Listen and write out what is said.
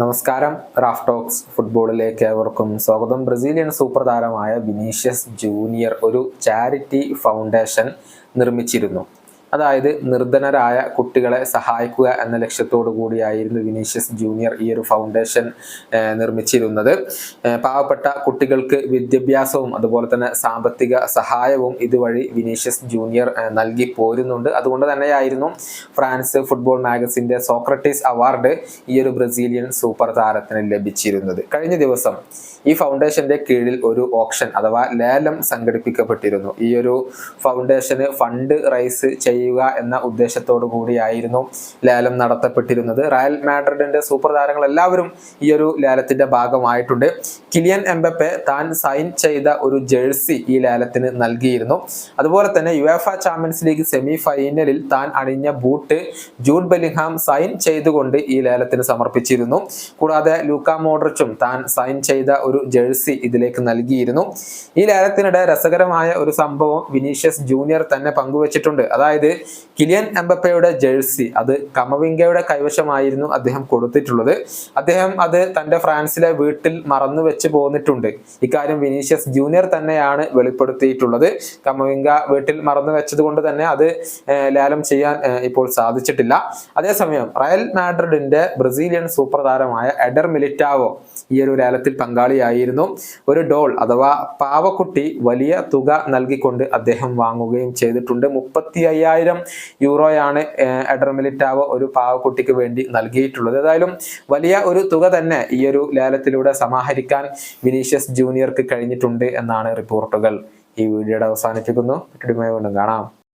നമസ്കാരം. Raf talks ഫുട്ബോളിലേക്ക് ഏവർക്കും സ്വാഗതം. ബ്രസീലിയൻ സൂപ്പർ താരമായ വിനീഷ്യസ് ജൂനിയർ ഒരു ചാരിറ്റി ഫൗണ്ടേഷൻ നിർമ്മിച്ചിരുന്നു. അതായത് നിർധനരായ കുട്ടികളെ സഹായിക്കുക എന്ന ലക്ഷ്യത്തോടു കൂടിയായിരുന്നു വിനീഷ്യസ് ജൂനിയർ ഈ ഒരു ഫൗണ്ടേഷൻ നിർമ്മിച്ചിരുന്നത്. പാവപ്പെട്ട കുട്ടികൾക്ക് വിദ്യാഭ്യാസവും അതുപോലെ തന്നെ സാമ്പത്തിക സഹായവും ഇതുവഴി വിനീഷ്യസ് ജൂനിയർ നൽകി പോരുന്നുണ്ട്. അതുകൊണ്ട് തന്നെയായിരുന്നു ഫ്രാൻസ് ഫുട്ബോൾ മാഗസിന്റെ സോക്രട്ടീസ് അവാർഡ് ഈ ഒരു ബ്രസീലിയൻ സൂപ്പർ താരത്തിന് ലഭിച്ചിരുന്നത്. കഴിഞ്ഞ ദിവസം ഈ ഫൗണ്ടേഷന്റെ കീഴിൽ ഒരു ഓപ്ഷൻ അഥവാ ലേലം സംഘടിപ്പിക്കപ്പെട്ടിരുന്നു. ഈ ഒരു ഫൗണ്ടേഷന് ഫണ്ട് റൈസ് ചെയ്യുക എന്ന ഉദ്ദേശത്തോടു കൂടിയായിരുന്നു ലേലം നടത്തപ്പെട്ടിരുന്നത്. റയൽ മാഡ്രിഡിന്റെ സൂപ്പർ താരങ്ങൾ എല്ലാവരും ഈ ഒരു ലേലത്തിന്റെ ഭാഗമായിട്ടുണ്ട്. കിലിയൻ എംബപ്പെ താൻ സൈൻ ചെയ്ത ഒരു ജേഴ്സി ഈ ലേലത്തിന് നൽകിയിരുന്നു. അതുപോലെ തന്നെ യുഎഫ ചാമ്പ്യൻസ് ലീഗ് സെമി ഫൈനലിൽ താൻ അണിഞ്ഞ ബൂട്ട് ജൂഡ് ബെലിംഗ്ഹാം സൈൻ ചെയ്തുകൊണ്ട് ഈ ലേലത്തിന് സമർപ്പിച്ചിരുന്നു. കൂടാതെ ലൂക്ക മോഡ്രിച്ചും താൻ സൈൻ ചെയ്ത ഒരു ജേഴ്സി ഇതിലേക്ക് നൽകിയിരുന്നു. ഈ ലേലത്തിനിടെ രസകരമായ ഒരു സംഭവം വിനീഷ്യസ് ജൂനിയർ തന്നെ പങ്കുവച്ചിട്ടുണ്ട്. അതായത് കിലിയൻ എംബപ്പയുടെ ജേഴ്സി അത് കമവിംഗയുടെ കൈവശമായിരുന്നു അദ്ദേഹം കൊടുത്തിട്ടുള്ളത്. അദ്ദേഹം അത് തന്റെ ഫ്രാൻസിലെ വീട്ടിൽ മറന്നു വെച്ച് പോന്നിട്ടുണ്ട്. ഇക്കാര്യം വിനീഷ്യസ് ജൂനിയർ തന്നെയാണ് വെളിപ്പെടുത്തിയിട്ടുള്ളത്. കമവിംഗ വീട്ടിൽ മറന്നു വെച്ചത് കൊണ്ട് തന്നെ അത് ലാലം ചെയ്യാൻ ഇപ്പോൾ സാധിച്ചിട്ടില്ല. അതേസമയം റയൽ മാഡ്രിഡിന്റെ ബ്രസീലിയൻ സൂപ്പർ താരമായ എഡർ മിലിറ്റാവോ ഈ ഒരു ലേലത്തിൽ പങ്കാളിയായിരുന്നു. ഒരു ഡോൾ അഥവാ പാവക്കുട്ടി വലിയ തുക നൽകിക്കൊണ്ട് അദ്ദേഹം വാങ്ങുകയും ചെയ്തിട്ടുണ്ട്. മുപ്പത്തി അയ്യായിരം യൂറോയാണ് ഏഹ്, എഡർ മിലിറ്റാവോ ഒരു പാവക്കുട്ടിക്ക് വേണ്ടി നൽകിയിട്ടുള്ളത്. ഏതായാലും വലിയ ഒരു തുക തന്നെ ഈ ഒരു ലേലത്തിലൂടെ സമാഹരിക്കാൻ വിനീഷ്യസ് ജൂനിയർക്ക് കഴിഞ്ഞിട്ടുണ്ട് എന്നാണ് റിപ്പോർട്ടുകൾ. ഈ വീഡിയോയുടെ അവസാനിപ്പിക്കുന്നു. കാണാം.